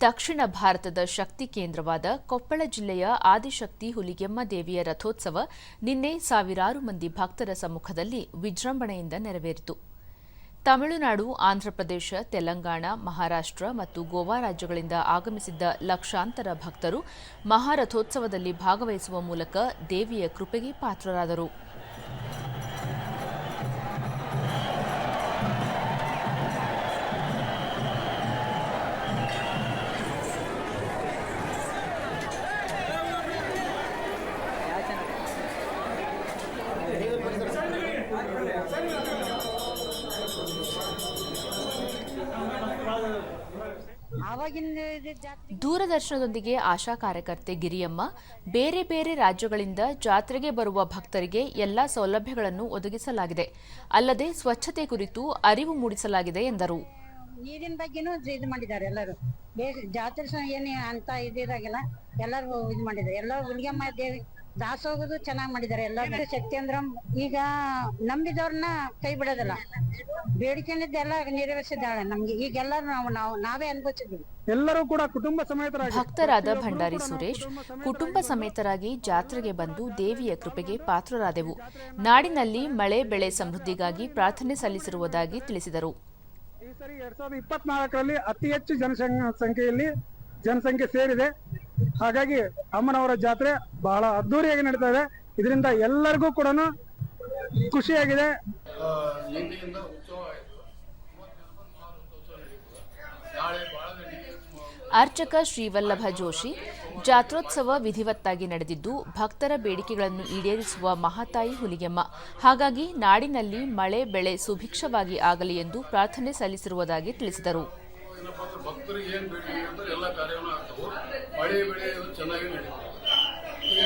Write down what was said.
ದಕ್ಷಿಣ ಭಾರತದ ಶಕ್ತಿ ಕೇಂದ್ರವಾದ ಕೊಪ್ಪಳ ಜಿಲ್ಲೆಯ ಆದಿಶಕ್ತಿ ಹುಲಿಗೆಮ್ಮ ದೇವಿಯ ರಥೋತ್ಸವ ನಿನ್ನೆ ಸಾವಿರಾರು ಮಂದಿ ಭಕ್ತರ ಸಮ್ಮುಖದಲ್ಲಿ ವಿಜೃಂಭಣೆಯಿಂದ ನೆರವೇರಿತು. ತಮಿಳುನಾಡು, ಆಂಧ್ರಪ್ರದೇಶ, ತೆಲಂಗಾಣ, ಮಹಾರಾಷ್ಟ್ರ ಮತ್ತು ಗೋವಾ ರಾಜ್ಯಗಳಿಂದ ಆಗಮಿಸಿದ್ದ ಲಕ್ಷಾಂತರ ಭಕ್ತರು ಮಹಾರಥೋತ್ಸವದಲ್ಲಿ ಭಾಗವಹಿಸುವ ಮೂಲಕ ದೇವಿಯ ಕೃಪೆಗೆ ಪಾತ್ರರಾದರು. ದೂರದರ್ಶನದೊಂದಿಗೆ ಆಶಾ ಕಾರ್ಯಕರ್ತೆ ಗಿರಿಯಮ್ಮ, ಬೇರೆ ಬೇರೆ ರಾಜ್ಯಗಳಿಂದ ಜಾತ್ರೆಗೆ ಬರುವ ಭಕ್ತರಿಗೆ ಎಲ್ಲಾ ಸೌಲಭ್ಯಗಳನ್ನು ಒದಗಿಸಲಾಗಿದೆ. ಅಲ್ಲದೆ ಸ್ವಚ್ಛತೆ ಕುರಿತು ಅರಿವು ಮೂಡಿಸಲಾಗಿದೆ ಎಂದರು. ನೀರಿನ ಬಗ್ಗೆನೂ ಇದು ಮಾಡಿದ್ದಾರೆ ಎಲ್ಲರೂ. ಜಾತ್ರೆ ಅಂತ ಇದಿರಾಗಿಲ್ಲ ಎಲ್ಲರೂ ಇದು ಮಾಡಿದ್ದಾರೆ. ಎಲ್ಲ ಹುಲಿಗೆಮ್ಮ ದೇವಿ ದಾಸೋಗದು ಚೆನ್ನಾಗಿ ಮಾಡಿದ್ದಾರೆ. ಎಲ್ಲ ಶಕ್ತಿ ಅಂದ್ರ ಈಗ ನಂಬಿದವ್ರನ್ನ ಕೈ ಬಿಡೋದಿಲ್ಲ. ಬೇಡಿಕೆನಿದ್ದೆಲ್ಲ ನೆರವೇರಿಸಿದ್ದಾಳೆ ನಮ್ಗೆ. ಈಗೆಲ್ಲ ನಾವು ನಾವು ನಾವೇ ಅನುಭವಿಸಿದ್ವಿ ಎಲ್ಲರೂ ಕೂಡ ಕುಟುಂಬ ಸಮೇತರಾಗಿ ಭಕ್ತರಾದ ಭಂಡಾರಿ ಸುರೇಶ್ ಕುಟುಂಬ ಸಮೇತರಾಗಿ ಜಾತ್ರೆಗೆ ಬಂದು ದೇವಿಯ ಕೃಪೆಗೆ ಪಾತ್ರರಾದೆವು. ನಾಡಿನಲ್ಲಿ ಮಳೆ ಬೆಳೆ ಸಮೃದ್ಧಿಗಾಗಿ ಪ್ರಾರ್ಥನೆ ಸಲ್ಲಿಸಿರುವುದಾಗಿ ತಿಳಿಸಿದರು. ಈ ಸರಿ ಎರಡ್ ಸಾವಿರದ ಇಪ್ಪತ್ನಾಲ್ಕರಲ್ಲಿ ಅತಿ ಹೆಚ್ಚು ಜನಸಂಖ್ಯೆಯಲ್ಲಿ ಸಂಖ್ಯೆಯಲ್ಲಿ ಜನಸಂಖ್ಯೆ ಸೇರಿದೆ. ಹಾಗಾಗಿ ಅಮ್ಮನವರ ಜಾತ್ರೆ ಬಹಳ ಅದ್ದೂರಿಯಾಗಿ ನಡೀತಾ ಇದೆ. ಇದರಿಂದ ಎಲ್ಲರಿಗೂ ಕೂಡ ಖುಷಿಯಾಗಿದೆ. ಅರ್ಚಕ ಶ್ರೀವಲ್ಲಭ ಜೋಶಿ ಜಾತ್ರೋತ್ಸವ ವಿಧಿವತ್ತಾಗಿ ನಡೆದಿದ್ದು ಭಕ್ತರ ಬೇಡಿಕೆಗಳನ್ನು ಈಡೇರಿಸುವ ಮಹಾತಾಯಿ ಹುಲಿಗೆಮ್ಮ. ಹಾಗಾಗಿ ನಾಡಿನಲ್ಲಿ ಮಳೆ ಬೆಳೆ ಸುಭಿಕ್ಷವಾಗಿ ಆಗಲಿ ಎಂದು ಪ್ರಾರ್ಥನೆ ಸಲ್ಲಿಸಿರುವುದಾಗಿ ತಿಳಿಸಿದರು. ಮಳೆ ಬೆಳೆ ಇದು ಚೆನ್ನಾಗಿ ನಡೀತದೆ. ಈಗ